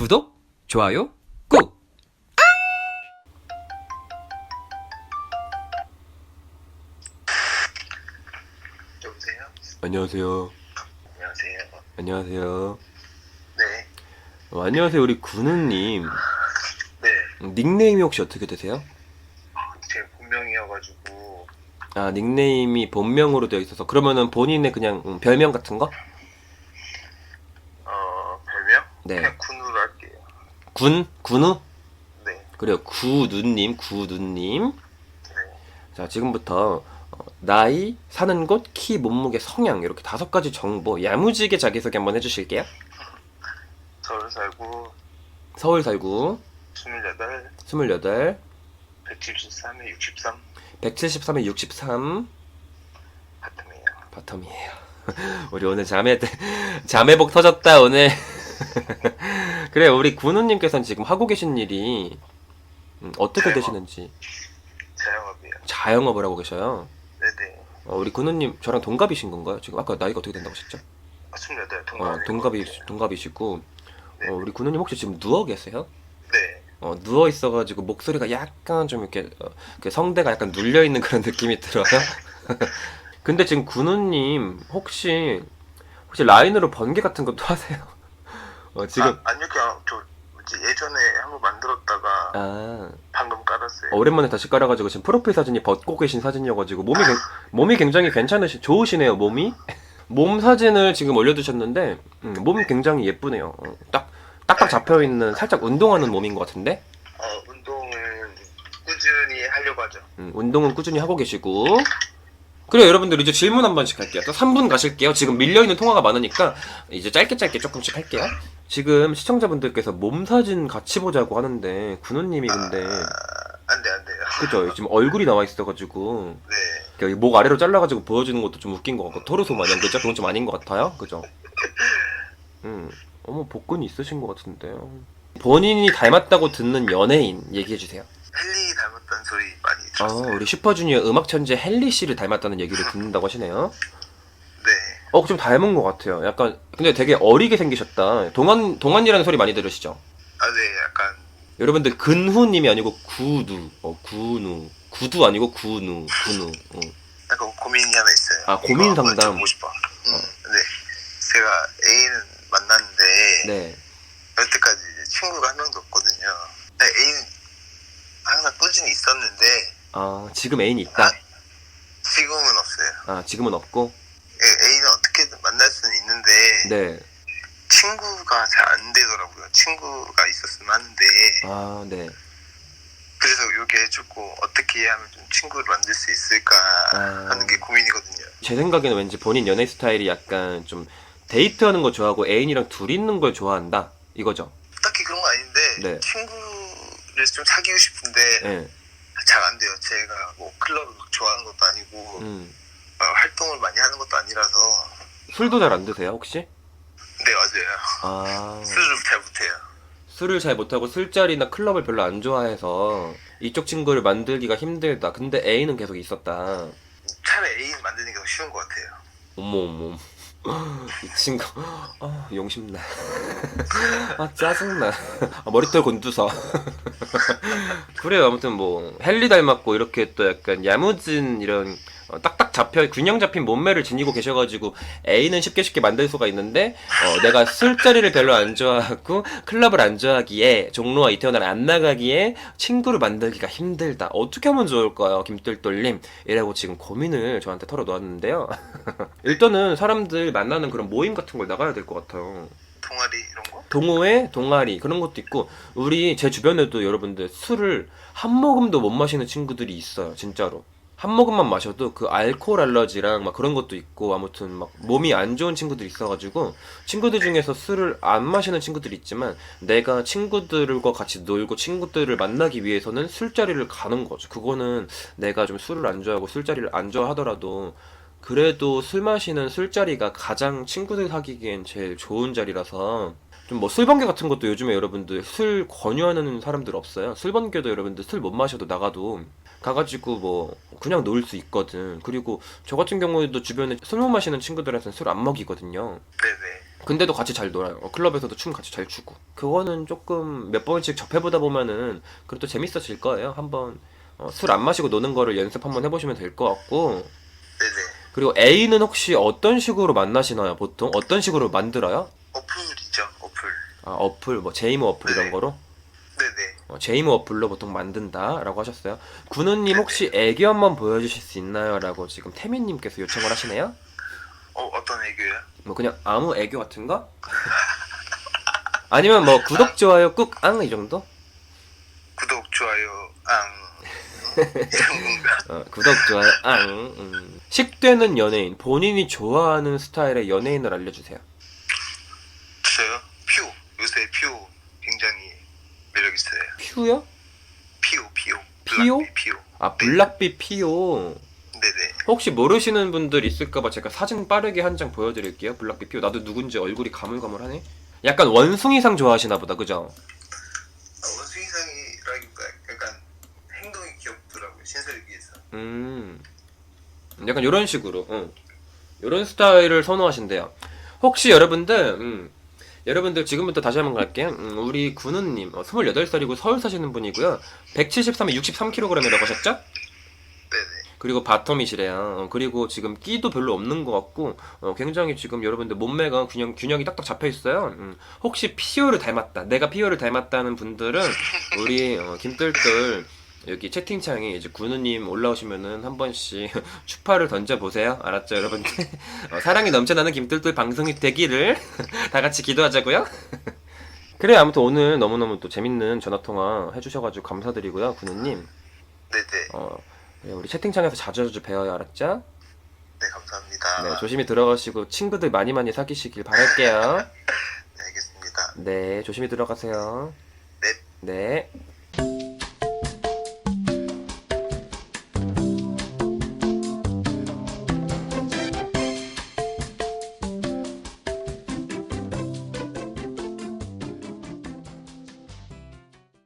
구독, 좋아요, 꾹! 여보세요? 안녕하세요. 안녕하세요. 안녕하세요. 네. 어, 안녕하세요. 우리 군우님. 네. 닉네임이 혹시 어떻게 되세요? 제 본명이어가지고, 아, 닉네임이 본명으로 되어 있어서. 그러면은 본인의 그냥 음, 별명 같은 거? 어, 별명? 네. 그냥 할게요. 군? 군우? 네. 그래요. 구누님, 구누님. 네. 자, 지금부터 어, 나이, 사는 곳, 키, 몸무게, 성향 이렇게 다섯 가지 정보 야무지게 자기소개 한번 해주실게요. 서울 살고, 서울 살고, 28, 28, 173에 63 173에 63 바텀이에요. 바텀이에요. 우리 오늘 자매 때 자매복 터졌다 오늘. 그래 우리 군우님께서는 지금 하고 계신 일이 음, 어떻게 자영업. 되시는지 자영업이에요. 자영업을 하고 계셔요. 네네. 어, 우리 군우님 저랑 동갑이신 건가요? 지금 아까 나이가 어떻게 된다고 하셨죠? 아, 28, 어, 동갑이에요. 동갑이 동갑이시고 네. 어, 우리 군우님 혹시 지금 누워 계세요? 네. 어, 누워 있어가지고 목소리가 약간 좀 이렇게 어, 그 성대가 약간 눌려 있는 그런 느낌이 들어요. 근데 지금 군우님 혹시 혹시 라인으로 번개 같은 것도 하세요? 어, 지금 아, 아니요, 그냥 저, 뭐지, 예전에 한 번 만들었다가 아, 방금 깔았어요. 어, 오랜만에 다시 깔아가지고 지금 프로필 사진이 벗고 계신 사진이어가지고 몸이 굉- 몸이 굉장히 괜찮으시 좋으시네요 몸이? 몸 사진을 지금 올려두셨는데 음, 몸이 굉장히 예쁘네요. 어, 딱 딱딱 잡혀 있는 살짝 운동하는 몸인 것 같은데? 어, 운동을 꾸준히 하려고 하죠. 음, 운동은 꾸준히 하고 계시고. 그래요 여러분들. 이제 질문 한 번씩 할게요. 또 3분 가실게요. 지금 밀려 있는 통화가 많으니까 이제 짧게 짧게 조금씩 할게요 지금 시청자분들께서 몸 사진 같이 보자고 하는데 군우님이 근데 안 돼, 안 돼요. 그죠 지금 얼굴이 나와 있어가지고 네. 여기 목 아래로 잘라가지고 보여주는 것도 좀 웃긴 것 같고 토르소 마냥 그죠? 그건 좀 아닌 것 같아요 그죠? 음 어머 복근이 있으신 것 같은데요 본인이 닮았다고 듣는 연예인 얘기해 주세요 헨리 닮았다는 소리 많이 아 들었어요. 우리 슈퍼주니어 음악 천재 헨리 씨를 닮았다는 얘기를 듣는다고 하시네요 네. 어, 좀 닮은 것 같아요. 약간, 근데 되게 어리게 생기셨다. 동안, 동안이라는 소리 많이 들으시죠? 아, 네, 약간, 여러분들, 근후님이 아니고 구두. 어, 구누. 구두 아니고 구누. 구누. 어. 약간 고민이 하나 있어요. 아, 고민 이거 한번 상담. 해보고 싶어. 음, 네. 제가 애인 만났는데, 네. 여태까지 이제 친구가 한 명도 없거든요. 네, 애인 항상 꾸준히 있었는데, 아, 지금 애인이 있다. 지금은 없어요. 아, 지금은 없고. 애- 애인은 어떻게든 만날 수는 있는데, 네. 친구가 잘 안 되더라고요. 친구가 있었으면 하는데, 아, 네. 그래서 이게 조금 어떻게 하면 좀 친구를 만들 수 있을까 아. 하는 게 고민이거든요. 제 생각에는 왠지 본인 연애 스타일이 약간 좀 데이트하는 거 좋아하고 애인이랑 둘이 있는 걸 좋아한다. 이거죠? 딱히 그런 거 아닌데, 네. 친구를 좀 사귀고 싶은데, 네. 잘 안 돼요. 제가 뭐 클럽을 막 좋아하는 것도 아니고 음. 어, 활동을 많이 하는 것도 아니라서 술도 잘 안 드세요, 혹시? 네 맞아요. 아. 술을 잘 못해요. 술을 잘 못하고 술자리나 클럽을 별로 안 좋아해서 이쪽 친구를 만들기가 힘들다. 근데 애인은 계속 있었다. 차라리 애인 만드는 게 더 쉬운 것 같아요. 어머 어머. 이 친구 아 용심나. 아 짜증나. 아, 머리털 곤두서. 그래요. 아무튼 뭐 헨리 닮았고 이렇게 또 약간 야무진 이런 어, 딱딱 잡혀 균형 잡힌 몸매를 지니고 계셔가지고 애인은 쉽게 쉽게 만들 수가 있는데 어, 내가 술자리를 별로 안 좋아하고 클럽을 안 좋아하기에 종로와 이태원을 안 나가기에 친구를 만들기가 힘들다. 어떻게 하면 좋을까요, 김똘똘님? 이라고 지금 고민을 저한테 털어놓았는데요. 일단은 사람들 만나는 그런 모임 같은 걸 나가야 될 것 같아요. 동아리 이런 거? 동호회, 동아리 그런 것도 있고 우리 제 주변에도 여러분들 술을 한 모금도 못 마시는 친구들이 있어요, 진짜로. 한 모금만 마셔도 그 알코올 알러지랑 막 그런 것도 있고 아무튼 막 몸이 안 좋은 친구들이 있어가지고 친구들 중에서 술을 안 마시는 친구들이 있지만 내가 친구들과 같이 놀고 친구들을 만나기 위해서는 술자리를 가는 거죠. 그거는 내가 좀 술을 안 좋아하고 술자리를 안 좋아하더라도 그래도 술 마시는 술자리가 가장 친구들 사귀기엔 제일 좋은 자리라서 좀 뭐 술 번개 같은 것도 요즘에 여러분들 술 권유하는 사람들 없어요. 술 번개도 여러분들 술 못 마셔도 나가도 가가지고 뭐 그냥 놀 수 있거든. 그리고 저 같은 경우에도 주변에 술 못 마시는 친구들한테는 술 안 먹이거든요. 네네. 근데도 같이 잘 놀아요. 어, 클럽에서도 춤 같이 잘 추고. 그거는 조금 몇 번씩 접해보다 보면은 그래도 재밌어질 거예요. 한번 어, 술안 마시고 노는 거를 연습 한번 해보시면 될 것 같고. 네네. 그리고 A는 혹시 어떤 식으로 만나시나요? 보통 어떤 식으로 만들어요? 어플. 아 어플 뭐 제이모 어플 이런 네. 거로? 네네. 어, 제이모 어플로 보통 만든다라고 하셨어요. 군우님 혹시 애교 한번 보여주실 수 있나요?라고 지금 태민님께서 요청을 하시네요. 어, 어떤 애교요? 뭐 그냥 아무 애교 같은 거? 아니면 뭐 구독 좋아요 꾹앙 이 정도? 구독, 좋아요, 앙. 이런 건가? 어, 구독 좋아요 앙. 음. 식되는 연예인 본인이 좋아하는 스타일의 연예인을 알려주세요. 저요? 퓨. 요새 퓨 굉장히 매력 있어요. 퓨요? 피오, 피오. 피오? 블락비 피오. 아 블락비 피오. 네네. 혹시 모르시는 분들 있을까봐 제가 사진 빠르게 한 장 보여드릴게요. 블락비 피오. 나도 누군지 얼굴이 가물가물하네. 약간 원숭이상 좋아하시나 보다, 그죠? 아, 원숭이상이라기보다 약간 행동이 귀엽더라고요. 신설이 위해서. 음, 약간 이런 식으로, 응. 이런 스타일을 선호하신대요. 혹시 여러분들, 음, 여러분들 지금부터 다시 한번 갈게요. 음, 우리 군우님, 어, 28살이고 서울 사시는 분이고요. 173에 63kg이라고 하셨죠? 네네. 그리고 바텀이시래요. 어, 그리고 지금 끼도 별로 없는 것 같고, 어, 굉장히 지금 여러분들 몸매가 균형, 균형이 딱딱 잡혀 있어요. 음, 혹시 피오를 닮았다, 내가 피오를 닮았다는 분들은 우리 어, 김뜰뜰 여기 채팅창에 이제 군우님 올라오시면은 한 번씩 추파를 던져 보세요. 알았죠, 여러분들? 어, 사랑이 넘쳐나는 김뜰뜰 방송이 되기를 다 같이 기도하자고요. 그래 아무튼 오늘 너무너무 또 재밌는 전화 통화 해주셔가지고 감사드리고요, 군우님. 네네. 어, 네, 우리 채팅창에서 자주자주 뵈어요, 알았죠? 네, 감사합니다. 네, 조심히 들어가시고 친구들 많이 많이 사귀시길 바랄게요. 네, 알겠습니다. 네, 조심히 들어가세요. 네. 네.